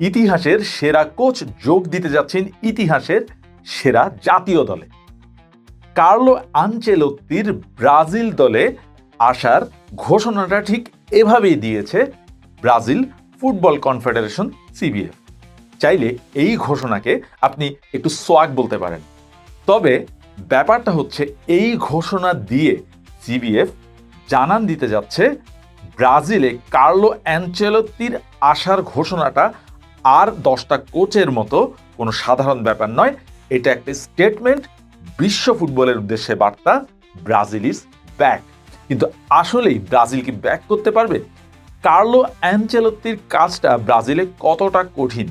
ইতিহাসের সেরা কোচ যোগ দিতে যাচ্ছেন ইতিহাসের সেরা জাতীয় দলে। কার্লো আনচেলত্তির ব্রাজিল দলে আসার ঘোষণাটা ঠিক এভাবেই দিয়েছে ব্রাজিল ফুটবল কনফেডারেশন সিবিএফ। চাইলে এই ঘোষণাকে আপনি একটু সোয়াগ বলতে পারেন। তবে ব্যাপারটা হচ্ছে এই ঘোষণা দিয়ে সিবিএফ জানান দিতে যাচ্ছে, ব্রাজিলে কার্লো অ্যাঞ্চেলত্তির আসার ঘোষণাটা আর দশটা কোচের মতো কোনো সাধারণ ব্যাপার নয়। এটা একটা স্টেটমেন্ট বিশ্ব ফুটবলের উদ্দেশ্যে বার্তা ব্রাজিল ইজ ব্যাক কিন্তু আসলেই ব্রাজিল কি ব্যাক করতে পারবে? কার্লো অ্যাঞ্চেলত্তির কাজটা ব্রাজিলে কতটা কঠিন?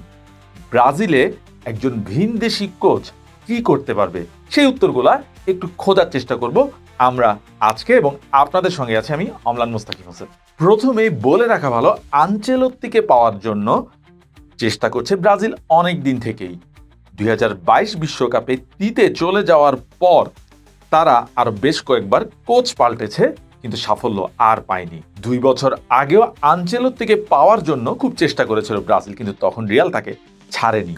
ব্রাজিলে একজন ভিনদেশি কোচ কি করতে পারবে? সেই উত্তরগুলা একটু খোঁজার চেষ্টা করব আমরা আজকে এবং আপনাদের সঙ্গে আছি আমি অমলান মুস্তাকিম হোসেন। প্রথমেই বলে রাখা ভালো আঞ্চেলত্তিকে পাওয়ার জন্য চেষ্টা করছে ব্রাজিল অনেক দিন থেকেই। দুই বিশ্বকাপে তিতে চলে যাওয়ার পর তারা আরও বেশ কয়েকবার কোচ পাল্টেছে, কিন্তু সাফল্য আর পায়নি। দুই বছর আগেও আঞ্চেলত্তিকে পাওয়ার জন্য খুব চেষ্টা করেছিল ব্রাজিল, কিন্তু তখন রিয়াল তাকে ছাড়েনি।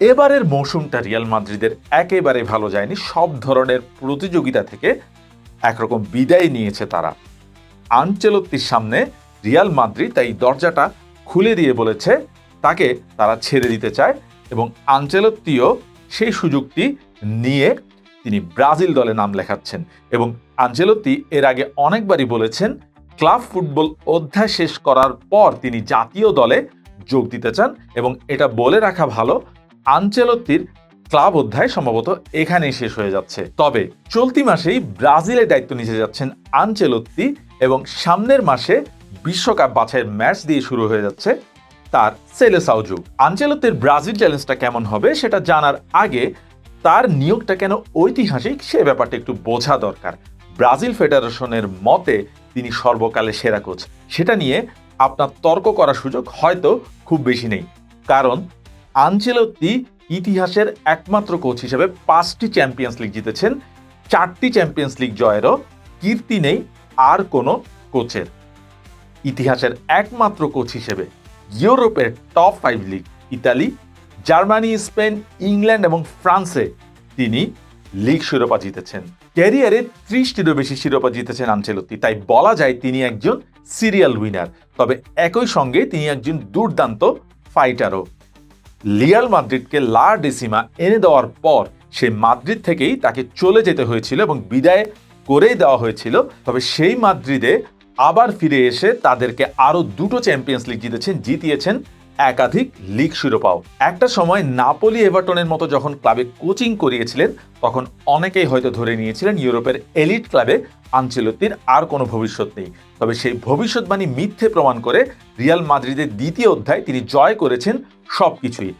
এবারের মৌসুমটা রিয়াল মাদ্রিদের একেবারে ভালো যায়নি, সব ধরনের প্রতিযোগিতা থেকে একরকম বিদায় নিয়েছে তারা। আনচেলত্তির সামনে রিয়াল মাদ্রিদ তাই দরজাটা খুলে দিয়ে বলেছে তাকে তারা ছেড়ে দিতে চায় এবং আনচেলত্তিও সেই সুযোগটি নিয়ে তিনি ব্রাজিল দলে নাম লেখাচ্ছেন এবং আনচেলত্তি এর আগে অনেকবারই বলেছেন, ক্লাব ফুটবল অধ্যায় শেষ করার পর তিনি জাতীয় দলে যোগ দিতে চান এবং এটা বলে রাখা ভালো আনচেলত্তির ক্লাব অধ্যায় সম্ভবত এখানেই শেষ হয়ে যাচ্ছে। তবে চলতি মাসেই ব্রাজিলের দায়িত্ব নিতে যাচ্ছেন আনচেলত্তি এবং সামনের মাসে বিশ্বকাপ বাছাইয়ের ম্যাচ দিয়ে শুরু হয়ে যাচ্ছে তার সেলেসাও যুগ আনচেলত্তির ব্রাজিল চ্যালেঞ্জটা কেমন হবে সেটা জানার আগে তার নিয়োগটা কেন ঐতিহাসিক সে ব্যাপারটা একটু বোঝা দরকার। ব্রাজিল ফেডারেশনের মতে তিনি সর্বকালে সেরা কোচ। সেটা নিয়ে আপনার তর্ক করার সুযোগ হয়তো খুব বেশি নেই। কারণ আনচেলত্তি ইতিহাসের একমাত্র কোচ হিসেবে পাঁচটি চ্যাম্পিয়ন্স লিগ জিতেছেন। চারটি চ্যাম্পিয়ন্স লিগ জয়েরও কীর্তি নেই আর কোনো কোচের। ইতিহাসের একমাত্র কোচ হিসেবে ইউরোপের top five league Italy, Germany, Spain, England এবং ফ্রান্সে তিনি লিগ শিরোপা জিতেছেন। ক্যারিয়ারে ত্রিশটিরও বেশি শিরোপা জিতেছেন আনচেলত্তি, তাই বলা যায় তিনি একজন সিরিয়াল উইনার তবে একই সঙ্গে তিনি একজন দুর্দান্ত ফাইটারও লিয়াল মাদ্রিদকে লা ডেসিমা এনে দেওয়ার পর সে মাদ্রিদ থেকেই তাকে চলে যেতে হয়েছিল এবং বিদায় করেই দেওয়া হয়েছিল। তবে সেই মাদ্রিদে আবার ফিরে এসে তাদেরকে আরও দুটো চ্যাম্পিয়ন্স লিগ জিতেছেন, জিতিয়েছেন একাধিক লিগ শিরোপাও। একটা সময় নাপোলি এভারটনের মতো যখন ক্লাবে কোচিং করিয়েছিলেন, তখন অনেকেই হয়তো ধরে নিয়েছিলেন ইউরোপের এলিট ক্লাবে আনচেলত্তির আর কোনো ভবিষ্যৎ নেই। তবে সেই ভবিষ্যৎবাণী মিথ্যে প্রমাণ করে রিয়াল মাদ্রিদের দ্বিতীয় অধ্যায় তিনি জয় করেছেন সব কিছুই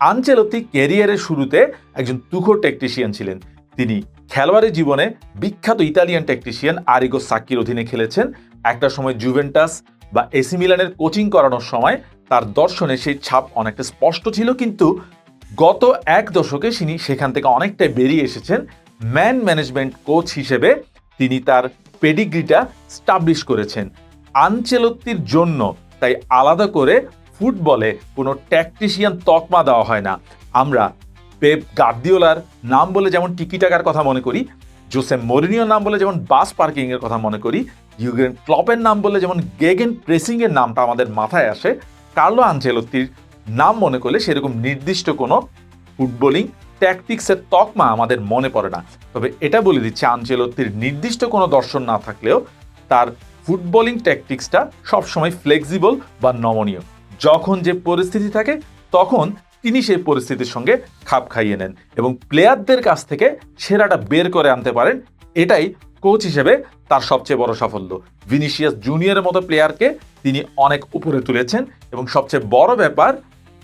আনচেলত্তি ক্যারিয়ারের শুরুতে একজন তুখোর টেকনিশিয়ান ছিলেন। তিনি খেলোয়াড়ের জীবনে বিখ্যাত ইতালিয়ান টেকনিশিয়ান আরিগো সাক্কির অধীনে খেলেছেন। একটা সময় জুভেন্টাস বা এসি মিলানের কোচিং করানোর সময় তার দর্শনে সেই ছাপ অনেকটা স্পষ্ট ছিল, কিন্তু গত এক দশকে তিনি সেখান থেকে অনেকটাই বেরিয়ে এসেছেন। ম্যান ম্যানেজমেন্ট কোচ হিসেবে তিনি তার পেডিগ্রিটা স্টাবলিশ করেছেন। আনচেলত্তির জন্য তাই আলাদা করে ফুটবলে কোনো ট্যাকটিশিয়ান তকমা দেওয়া হয় না। আমরা পেপ গার্দিওলার নাম বলে যেমন টিকি টাকার কথা মনে করি জোসেফ মরিনিওর নাম বলে যেমন বাস পার্কিংয়ের কথা মনে করি, ইউগেন ক্লপের নাম বলে যেমন গেগেন প্রেসিংয়ের নামটা আমাদের মাথায় আসে, কার্লো আনচেলত্তির নাম মনে করলে সেরকম নির্দিষ্ট কোনো ফুটবলিং ট্যাকটিক্সের তকমা আমাদের মনে পড়ে না। তবে এটা বলে দিচ্ছে আনচেলত্তির নির্দিষ্ট কোনো দর্শন না থাকলেও তার ফুটবলিং ট্যাকটিক্সটা সবসময় ফ্লেক্সিবল বা নমনীয়। যখন যে পরিস্থিতি থাকে, তখন তিনি সেই পরিস্থিতির সঙ্গে খাপ খাইয়ে নেন এবং প্লেয়ারদের কাছ থেকে সেরাটা বের করে আনতে পারেন, এটাই কোচ হিসেবে তার সবচেয়ে বড় সাফল্য। ভিনিসিয়াস জুনিয়রের মতো প্লেয়ারকে তিনি অনেক উপরে তুলেছেন এবং সবচেয়ে বড় ব্যাপার,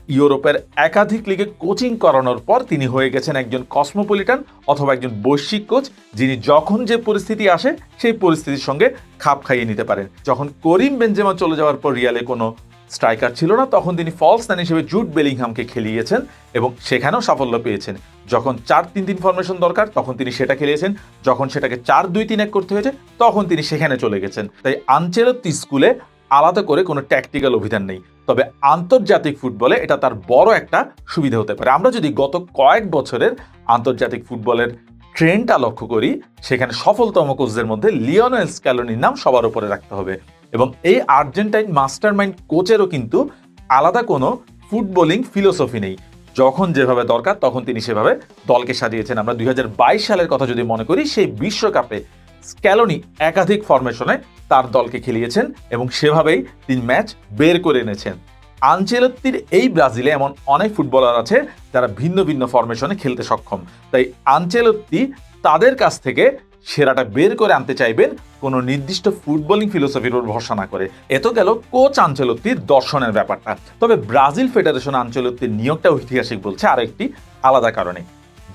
ইউরোপের একাধিক লিগে কোচিং করানোর পর তিনি হয়ে গেছেন একজন কসমোপলিটান অথবা একজন বৈশ্বিক কোচ যিনি যখন যে পরিস্থিতি আসে, সেই পরিস্থিতির সঙ্গে খাপ খাইয়ে নিতে পারেন। যখন করিম বেঞ্জেমা চলে যাওয়ার পর রিয়ালে কোনো স্ট্রাইকার ছিল না, তখন তিনি ফলস নান হিসেবে জুট বেলিংহামকে খেলিয়েছেন এবং সেখানেও সাফল্য পেয়েছেন। যখন চার তিন তিন ফরমেশন দরকার, তখন তিনি সেটা খেলিয়েছেন। যখন সেটাকে চার দুই তিন এক করতে হয়েছে, তখন তিনি সেখানে চলে গেছেন। তাই আনচেলত্তি স্কুলে আলাদা করে কোনো ট্যাকটিক্যাল অভিধান নেই। তবে আন্তর্জাতিক ফুটবলে এটা তার বড় একটা সুবিধা হতে পারে। আমরা যদি গত কয়েক বছরের আন্তর্জাতিক ফুটবলের ট্রেন্ডটা লক্ষ্য করি, সেখানে সফলতম কোচদের মধ্যে লিওনেল স্ক্যালোনির নাম সবার উপরে রাখতে হবে। এবং এই আর্জেন্টাইন মাস্টারমাইন্ড কোচেরও কিন্তু আলাদা কোনো ফুটবলিং ফিলোসফি নেই। যখন যেভাবে দরকার তখন তিনি সেভাবে দলকে সাজিয়েছেন। আমরা দুই হাজার বাইশ সালের কথা যদি মনে করি, সেই বিশ্বকাপে স্ক্যালোনি একাধিক ফরমেশনে তার দলকে খেলিয়েছেন এবং সেভাবেই তিনি ম্যাচ বের করে এনেছেন। আনচেলত্তির এই ব্রাজিলে এমন অনেক ফুটবলার আছে যারা ভিন্ন ভিন্ন ফরমেশনে খেলতে সক্ষম। তাই আনচেলত্তি তাদের কাছ থেকে সেরাটা বের করে আনতে চাইবেন কোনো নির্দিষ্ট ফুটবলিং ফিলোসফির উপর ভরসা না করে। এত গেল কোচ আঞ্চলত্তির দর্শনের ব্যাপারটা। তবে ব্রাজিল ফেডারেশন আঞ্চলত্তির নিয়োগটা ঐতিহাসিক বলছে আর একটি আলাদা কারণে।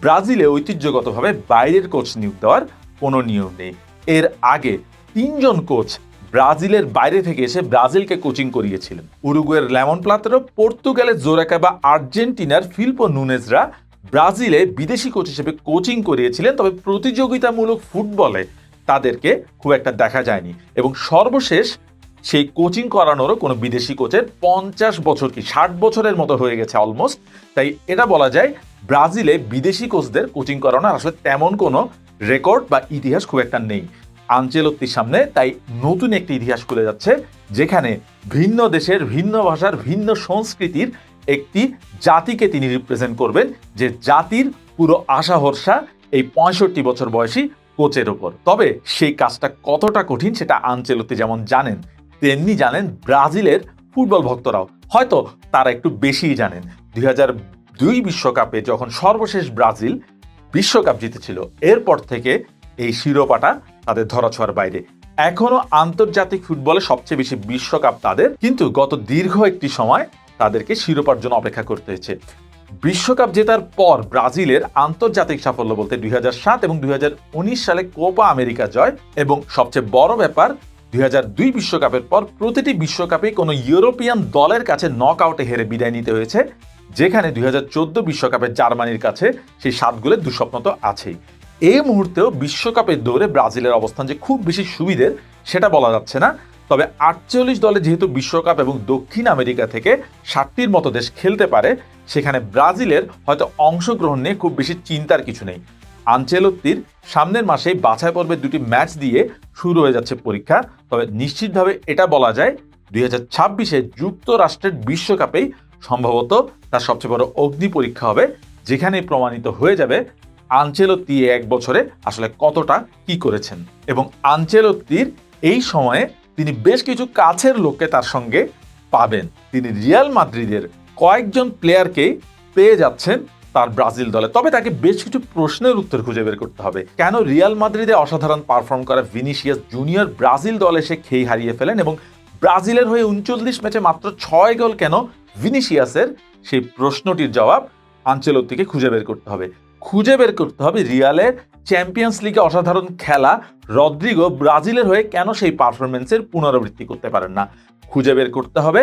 ব্রাজিলে ঐতিহ্যগতভাবে বাইরের কোচ নিয়োগ দেওয়ার কোনো নিয়ম নেই। এর আগে তিনজন কোচ ব্রাজিলের বাইরে থেকে এসে ব্রাজিলকে কোচিং করিয়েছিলেন। উরুগুয়ের লেমন প্লাতেরো, পর্তুগালের জোরাকা বা আর্জেন্টিনার ফিল্পো নুনেজরা ব্রাজিলে বিদেশি কোচ হিসেবে কোচিং করিয়েছিলেন, তবে প্রতিযোগিতামূলক ফুটবলে তাদেরকে খুব একটা দেখা যায়নি। এবং সর্বশেষ সেই কোচিং করানোরও কোনো বিদেশি কোচের পঞ্চাশ বছর কি ষাট বছরের মতো হয়ে গেছে অলমোস্ট তাই এটা বলা যায়, ব্রাজিলে বিদেশি কোচদের কোচিং করানোর আসলে তেমন কোনো রেকর্ড বা ইতিহাস খুব একটা নেই। আঞ্চেলত্তির সামনে তাই নতুন একটি ইতিহাস খুলে যাচ্ছে, যেখানে ভিন্ন দেশের, ভিন্ন ভাষার, ভিন্ন সংস্কৃতির একটি জাতিকে তিনি রিপ্রেজেন্ট করবেন যে জাতির পুরো আশা ভরসা এই পঁয়ষট্টি বছর বয়সী কোচের ওপর তবে সেই কাজটা কতটা কঠিন সেটা আঞ্চেলত্তি যেমন জানেন, তেমনি জানেন ব্রাজিলের ফুটবল ভক্তরাও। হয়তো তারা একটু বেশিই জানেন। দুই দুই বিশ্বকাপে যখন সর্বশেষ ব্রাজিল বিশ্বকাপ জিতেছিল, এরপর থেকে এই শিরোপাটা তাদের ধরাছোঁয়ার বাইরে। এখনও আন্তর্জাতিক ফুটবলে সবচেয়ে বেশি বিশ্বকাপ তাদের। কিন্তু গত দীর্ঘ একটি সময় তাদেরকে শিরোপার জন্য অপেক্ষা করতে হয়েছে। বিশ্বকাপ জেতার পর ব্রাজিলের আন্তর্জাতিক সাফল্য বলতে দুই সাত এবং দুই হাজার উনিশ সালে কোপা আমেরিকা জয় এবং সবচেয়ে বড় ব্যাপার, দুই বিশ্বকাপের পর প্রতিটি বিশ্বকাপে কোনো ইউরোপিয়ান দলের কাছে নক আউটে হেরে বিদায় নিতে হয়েছে, যেখানে দুই বিশ্বকাপে জার্মানির কাছে সেই সাত গোলের দুঃস্বপ্ন তো আছেই। এই মুহূর্তেও বিশ্বকাপের দৌড়ে ব্রাজিলের অবস্থান যে খুব বেশি সুবিধের, সেটা বলা যাচ্ছে না। তবে আটচল্লিশ দলে যেহেতু বিশ্বকাপ এবং দক্ষিণ আমেরিকা থেকে ষাটটির মতো দেশ খেলতে পারে, সেখানে ব্রাজিলের হয়তো অংশগ্রহণ নিয়ে খুব বেশি চিন্তার কিছু নেই। আঞ্চেলত্তির সামনের মাসেই বাছাই পর্বে দুটি ম্যাচ দিয়ে শুরু হয়ে যাচ্ছে পরীক্ষা। তবে নিশ্চিতভাবে এটা বলা যায়, দুই হাজার ছাব্বিশে যুক্তরাষ্ট্রের বিশ্বকাপেই সম্ভবত তার সবচেয়ে বড় অগ্নি পরীক্ষা হবে, যেখানে প্রমাণিত হয়ে যাবে আঞ্চেলত্তি এক বছরে আসলে কতটা কি করেছেন। এবং আঞ্চেলত্তির এই সময়ে তিনি বেশ কিছু কাছের লোককে তার সঙ্গে পাবেন। তিনি রিয়াল মাদ্রিদের কয়েকজন প্লেয়ারকে পেয়ে যাচ্ছেন তার ব্রাজিল দলে। তবে তাকে বেশ কিছু প্রশ্নের উত্তর খুঁজে বের করতে হবে। কেন রিয়াল মাদ্রিদে অসাধারণ পারফর্ম করা ভিনিসিয়াস জুনিয়র ব্রাজিল দলে সে খেই হারিয়ে ফেলেন এবং ব্রাজিলের হয়ে উনচল্লিশ ম্যাচে মাত্র ছয় গোল কেন ভিনিসিয়াসের? সেই প্রশ্নটির জবাব আঞ্চেলত্তিকে খুঁজে বের করতে হবে। খুঁজে বের করতে হবে রিয়ালের চ্যাম্পিয়ন্স লিগে অসাধারণ খেলা রদ্রিগো ব্রাজিলের হয়ে কেন সেই পারফরমেন্সের পুনরাবৃত্তি করতে পারেন না? খুঁজে বের করতে হবে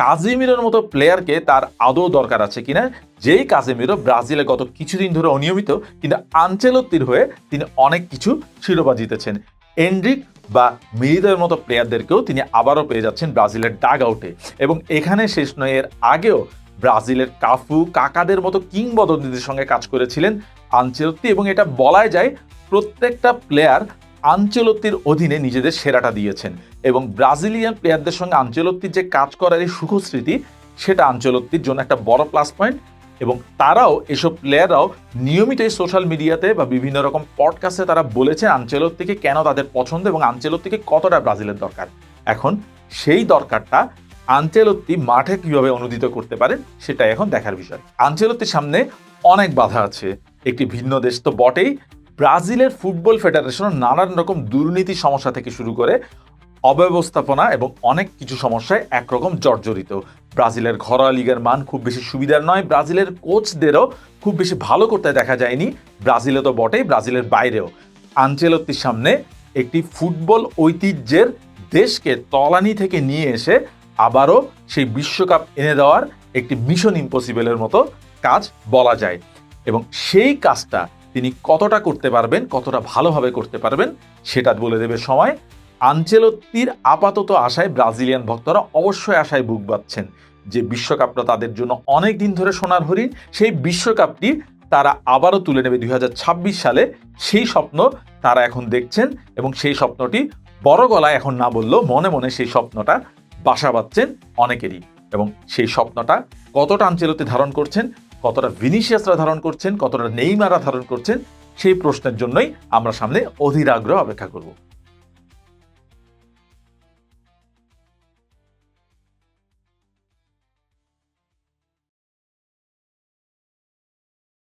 কাজিমিরোর মতো প্লেয়ারকে তার আদৌ দরকার আছে কিনা? যেই কাজিমিরো ব্রাজিলে গত কিছুদিন ধরে অনিয়মিত, কিন্তু আঞ্চেলত্তির হয়ে তিনি অনেক কিছু শিরোপা জিতেছেন। এন্ড্রিক বা মিরিদের মতো প্লেয়ারদেরকেও তিনি আবারও পেয়ে যাচ্ছেন ব্রাজিলের ডাগ আউটে এবং এখানে শেষ নয়, এর আগেও ব্রাজিলের কাফু কাকাদের মতো কিংবদন্তিদের সঙ্গে কাজ করেছিলেন আঞ্চলত্তি এবং এটা বলাই যায় প্রত্যেকটা প্লেয়ার আঞ্চলত্তির অধীনে নিজেদের সেরাটা দিয়েছেন এবং ব্রাজিলিয়ান প্লেয়ারদের সঙ্গে আঞ্চলত্তির যে কাজ করার এই সুখস্মৃতি, সেটা আঞ্চলত্তির জন্য একটা বড় প্লাস পয়েন্ট এবং তারাও এসব প্লেয়াররাও নিয়মিত এই সোশ্যাল মিডিয়াতে বা বিভিন্ন রকম পডকাস্টে তারা বলেছেন আঞ্চলত্তিকে কেন তাদের পছন্দ এবং আঞ্চলত্তিকে কতটা ব্রাজিলের দরকার। এখন সেই দরকারটা আঞ্চেলত্তি মাঠে কীভাবে অনুদিত করতে পারেন সেটা এখন দেখার বিষয়। আঞ্চেলত্তির সামনে অনেক বাধা আছে। একটি ভিন্ন দেশ তো বটেই। ব্রাজিলের ফুটবল ফেডারেশনের নানান রকম দুর্নীতি সমস্যা থেকে শুরু করে অব্যবস্থাপনা এবং অনেক কিছু সমস্যায় একরকম জর্জরিত। ব্রাজিলের ঘরোয়া লিগের মান খুব বেশি সুবিধার নয়। ব্রাজিলের কোচদেরও খুব বেশি ভালো করতে দেখা যায়নি। ব্রাজিলে তো বটেই, ব্রাজিলের বাইরেও। আঞ্চেলত্তির সামনে একটি ফুটবল ঐতিহ্যের দেশকে তলানি থেকে নিয়ে এসে আবারও সেই বিশ্বকাপ এনে দেওয়ার একটি মিশন ইম্পসিবলের মতো কাজ বলা যায়। এবং সেই কাজটা তিনি কতটা করতে পারবেন, কতটা ভালোভাবে করতে পারবেন, সেটা বলে দেবে সময়। আঞ্চেলত্তির আপাতত আশায় ব্রাজিলিয়ান ভক্তরা অবশ্যই আশায় বুক বাঁধছেন যে বিশ্বকাপটা তাদের জন্য অনেক দিন ধরে সোনার হরিণ সেই বিশ্বকাপটি তারা আবারও তুলে নেবে দুই হাজার ছাব্বিশ সালে। সেই স্বপ্ন তারা এখন দেখছেন এবং সেই স্বপ্নটি বড় গলায় এখন না বললেও মনে মনে সেই স্বপ্নটা বাসা বাঁধছেন অনেকেরই এবং সেই স্বপ্নটা কতটা আঞ্চেলতে ধারণ করছেন, কতটা ভিনিসিয়াসরা ধারণ করছেন, কতটা নেইমারা ধারণ করছেন, সেই প্রশ্নের জন্যই আমরা সামনে অধীর আগ্রহ অপেক্ষা করব।